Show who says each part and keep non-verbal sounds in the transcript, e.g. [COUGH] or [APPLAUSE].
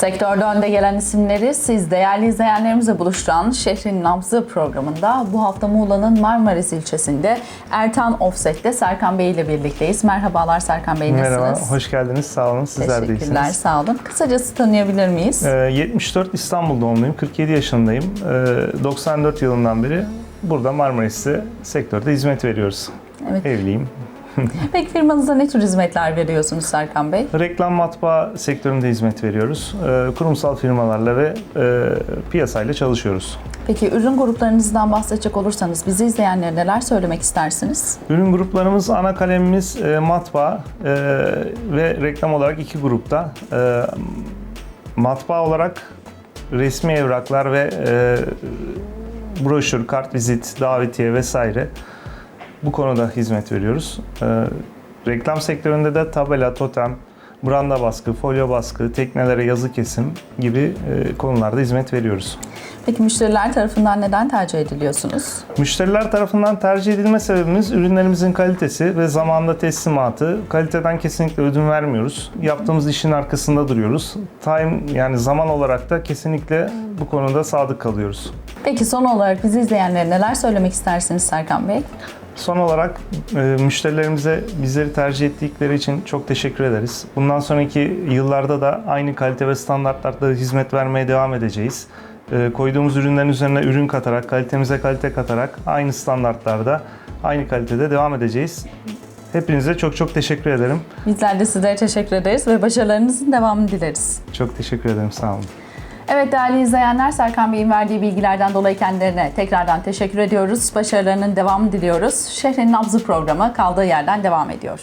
Speaker 1: Sektörde önde gelen isimleri siz değerli izleyenlerimizle buluşturan Şehrin Nabzı programında bu hafta Muğla'nın Marmaris ilçesinde Ertan Offset'te Serkan Bey ile birlikteyiz. Merhabalar Serkan Bey nasılsınız?
Speaker 2: Merhaba, hoş geldiniz. Sağ olun. Sizler de
Speaker 1: Teşekkürler,
Speaker 2: iyisiniz.
Speaker 1: sağ olun. Kısacası tanıyabilir miyiz?
Speaker 2: Ee, 74 İstanbul doğumluyum. 47 yaşındayım. Ee, 94 yılından beri burada Marmaris'te sektörde hizmet veriyoruz.
Speaker 1: Evet.
Speaker 2: Evliyim. [LAUGHS]
Speaker 1: Peki firmanıza ne tür hizmetler veriyorsunuz Serkan Bey?
Speaker 2: Reklam matbaa sektöründe hizmet veriyoruz. Ee, kurumsal firmalarla ve e, piyasayla çalışıyoruz.
Speaker 1: Peki ürün gruplarınızdan bahsedecek olursanız bizi izleyenlere neler söylemek istersiniz?
Speaker 2: Ürün gruplarımız, ana kalemimiz e, matbaa e, ve reklam olarak iki grupta. E, matbaa olarak resmi evraklar ve e, broşür, kartvizit, davetiye vesaire bu konuda hizmet veriyoruz. E, reklam sektöründe de tabela, totem, branda baskı, folyo baskı, teknelere yazı kesim gibi e, konularda hizmet veriyoruz.
Speaker 1: Peki müşteriler tarafından neden tercih ediliyorsunuz?
Speaker 2: Müşteriler tarafından tercih edilme sebebimiz ürünlerimizin kalitesi ve zamanında teslimatı. Kaliteden kesinlikle ödün vermiyoruz. Yaptığımız işin arkasında duruyoruz. Time yani zaman olarak da kesinlikle bu konuda sadık kalıyoruz.
Speaker 1: Peki son olarak bizi izleyenlere neler söylemek istersiniz Serkan Bey?
Speaker 2: Son olarak e, müşterilerimize bizleri tercih ettikleri için çok teşekkür ederiz. Bundan sonraki yıllarda da aynı kalite ve standartlarda hizmet vermeye devam edeceğiz. E, koyduğumuz ürünlerin üzerine ürün katarak, kalitemize kalite katarak aynı standartlarda, aynı kalitede devam edeceğiz. Hepinize çok çok teşekkür ederim.
Speaker 1: Bizler de sizlere teşekkür ederiz ve başarılarınızın devamını dileriz.
Speaker 2: Çok teşekkür ederim. Sağ olun.
Speaker 1: Evet değerli izleyenler Serkan Bey'in verdiği bilgilerden dolayı kendilerine tekrardan teşekkür ediyoruz. Başarılarının devamını diliyoruz. Şehrin Nabzı programı kaldığı yerden devam ediyor.